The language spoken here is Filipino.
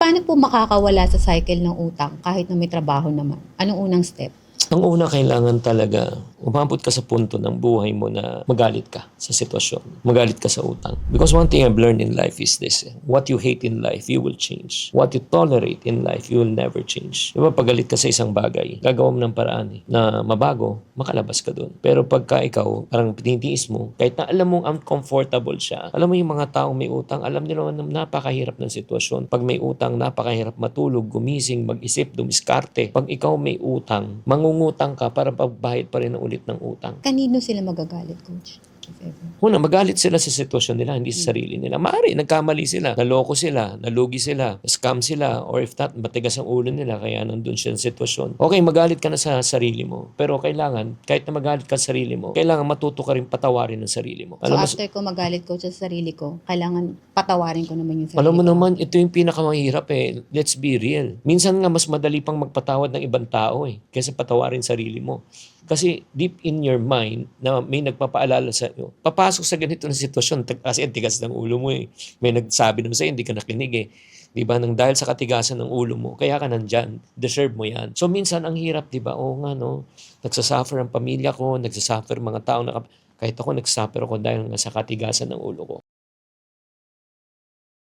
Paano po makakawala sa cycle ng utang kahit na may trabaho naman? Anong unang step? Ang una, kailangan talaga umabot ka sa punto ng buhay mo na magalit ka sa sitwasyon. Magalit ka sa utang. Because one thing I've learned in life is this. eh, What you hate in life, you will change. What you tolerate in life, you will never change. Di ba, pagalit ka sa isang bagay, gagawa mo ng paraan eh, na mabago, makalabas ka doon. Pero pagka ikaw, parang tinitiis mo, kahit na alam mong uncomfortable siya, alam mo yung mga taong may utang, alam nila na napakahirap ng sitwasyon. Pag may utang, napakahirap matulog, gumising, mag-isip, dumiskarte. Pag ikaw may utang, mangungutang ka para pagbahid pa rin ulit ng utang. Kanino sila magagalit, coach? Una, magalit sila sa sitwasyon nila, hindi sa sarili nila. Maari, nagkamali sila, naloko sila, nalugi sila, scam sila, or if not, matigas ang ulo nila, kaya nandun siya sa sitwasyon. Okay, magalit ka na sa sarili mo, pero kailangan, kahit na magalit ka sa sarili mo, kailangan matuto ka rin patawarin ng sarili mo. So Alam mo, after ko magalit coach sa sarili ko, kailangan patawarin ko naman yung sarili alam mo ko. naman, ito yung pinakamahirap eh. Let's be real. Minsan nga mas madali pang magpatawad ng ibang tao eh, kaysa patawarin sarili mo. Kasi deep in your mind na may nagpapaalala sa iyo, papasok sa ganito na sitwasyon kasi tigas ng ulo mo eh. May nagsabi naman sa'yo, hindi ka nakinig eh. Di ba? Nang dahil sa katigasan ng ulo mo, kaya ka nandyan. Deserve mo yan. So minsan ang hirap, di ba? Oo nga no, nagsasuffer ang pamilya ko, nagsasuffer mga tao na kahit ako nagsuffer ako dahil nga sa katigasan ng ulo ko.